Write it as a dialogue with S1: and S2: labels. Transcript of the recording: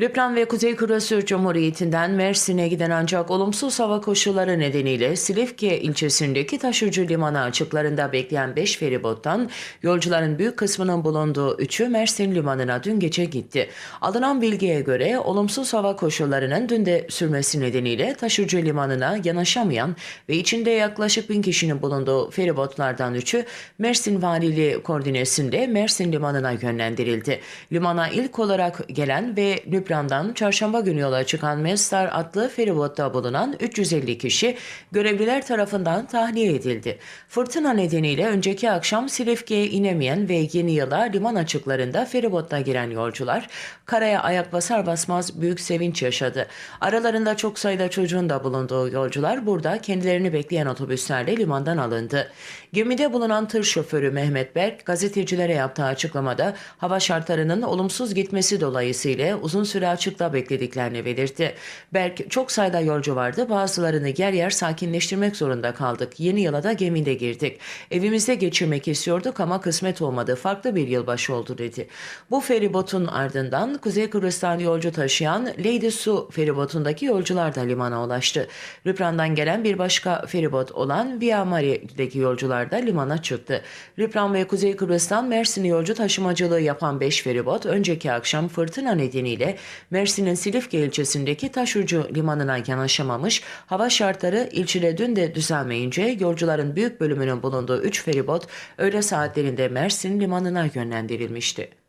S1: Lübnan ve Kuzey Kıbrıs Cumhuriyeti'nden Mersin'e giden ancak olumsuz hava koşulları nedeniyle Silifke ilçesindeki taşıcı limanı açıklarında bekleyen 5 feribottan yolcuların büyük kısmının bulunduğu 3'ü Mersin limanına dün gece gitti. Alınan bilgiye göre olumsuz hava koşullarının dün de sürmesi nedeniyle taşıcı limanına yanaşamayan ve içinde yaklaşık bin kişinin bulunduğu feribotlardan 3'ü Mersin Valiliği koordinesinde Mersin limanına yönlendirildi. Limana ilk olarak gelen ve Lübnan'dan çarşamba günü yola çıkan Mestar adlı feribotta bulunan 350 kişi görevliler tarafından tahliye edildi. Fırtına nedeniyle önceki akşam Silifke'ye inemeyen ve yeni yıla liman açıklarında feribotla giren yolcular karaya ayak basar basmaz büyük sevinç yaşadı. Aralarında çok sayıda çocuğun da bulunduğu yolcular burada kendilerini bekleyen otobüslerle limandan alındı. Gemide bulunan tır şoförü Mehmet Berk gazetecilere yaptığı açıklamada hava şartlarının olumsuz gitmesi dolayısıyla uzun süre açıkta beklediklerini belirtti. Berk çok sayıda yolcu vardı bazılarını yer yer sakinleştirmek zorunda kaldık. Yeni yıla da gemide girdik. Evimizde geçirmek istiyorduk ama kısmet olmadı. Farklı bir yılbaşı oldu dedi. Bu feribotun ardından Kuzey Kıbrıs'tan yolcu taşıyan Lady Su feribotundaki yolcular da limana ulaştı. Lübnan'dan gelen bir başka feribot olan Via Maria'daki yolcular da limana çıktı. Lübnan ve Kuzey Kıbrıs'tan Mersin'e yolcu taşımacılığı yapan 5 feribot önceki akşam fırtına nedeniyle Mersin'in Silifke ilçesindeki Taşucu limanına yanaşamamış. Hava şartları ilçede dün de düzelmeyince yolcuların büyük bölümünün bulunduğu 3 feribot öğle saatlerinde Mersin limanına yönlendirilmişti.